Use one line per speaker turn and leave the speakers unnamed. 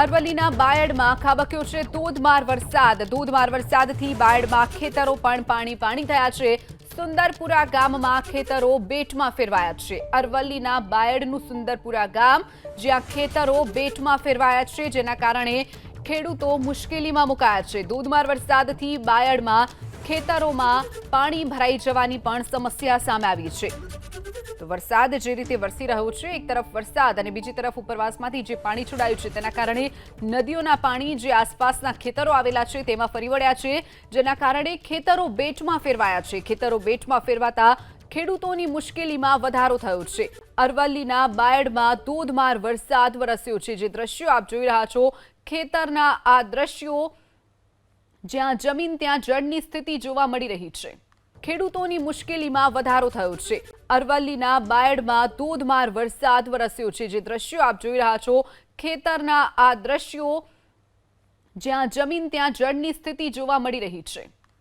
અરવલ્લીના બાયડમાં ખાબક્યો છે ધોધમાર વરસાદ. ધોધમાર વરસાદથી બાયડમાં ખેતરો પણ પાણી પાણી થયા છે. સુંદરપુરા ગામમાં ખેતરો બેટમાં ફેરવાયા છે. અરવલ્લીના બાયડનું સુંદરપુરા ગામ, જ્યાં ખેતરો બેટમાં ફેરવાયા છે, જેના કારણે ખેડૂતો મુશ્કેલીમાં મુકાયા છે. ધોધમાર વરસાદથી બાયડમાં ખેતરોમાં પાણી ભરાઈ જવાની પણ સમસ્યા સામે આવી છે. તો વરસાદ જે રીતે વરસી રહ્યો છે, એક તરફ વરસાદ અને બીજી તરફ ઉપરવાસમાંથી જે પાણી છોડાયું છે, તેના કારણે નદીઓના પાણી જે આસપાસના ખેતરો આવેલા છે, તેમાં ફરી વળ્યા છે, જેના કારણે ખેતરો બેટમાં ફેરવાયા છે. ખેતરો બેટમાં ફેરવાતા ખેડૂતોની મુશ્કેલીમાં વધારો થયો છે. અરવલ્લીના બાયડમાં ધોધમાર વરસાદ વરસ્યો છે. જે દ્રશ્યો આપ જોઈ રહ્યા છો, ખેતરના આ દ્રશ્યો જ્યાં જમીન, ત્યાં જળની સ્થિતિ જોવા મળી રહી છે. ખેડૂતોની મુશ્કેલીમાં વધારો થયો છે. અરવલ્લીના બાયડમાં ધોધમાર વરસાદ વરસ્યો છે. જે દ્રશ્યો આપ જોઈ રહ્યા છો, ખેતરના આ દ્રશ્યો, જ્યાં જમીન, ત્યાં જળની સ્થિતિ જોવા મળી રહી છે.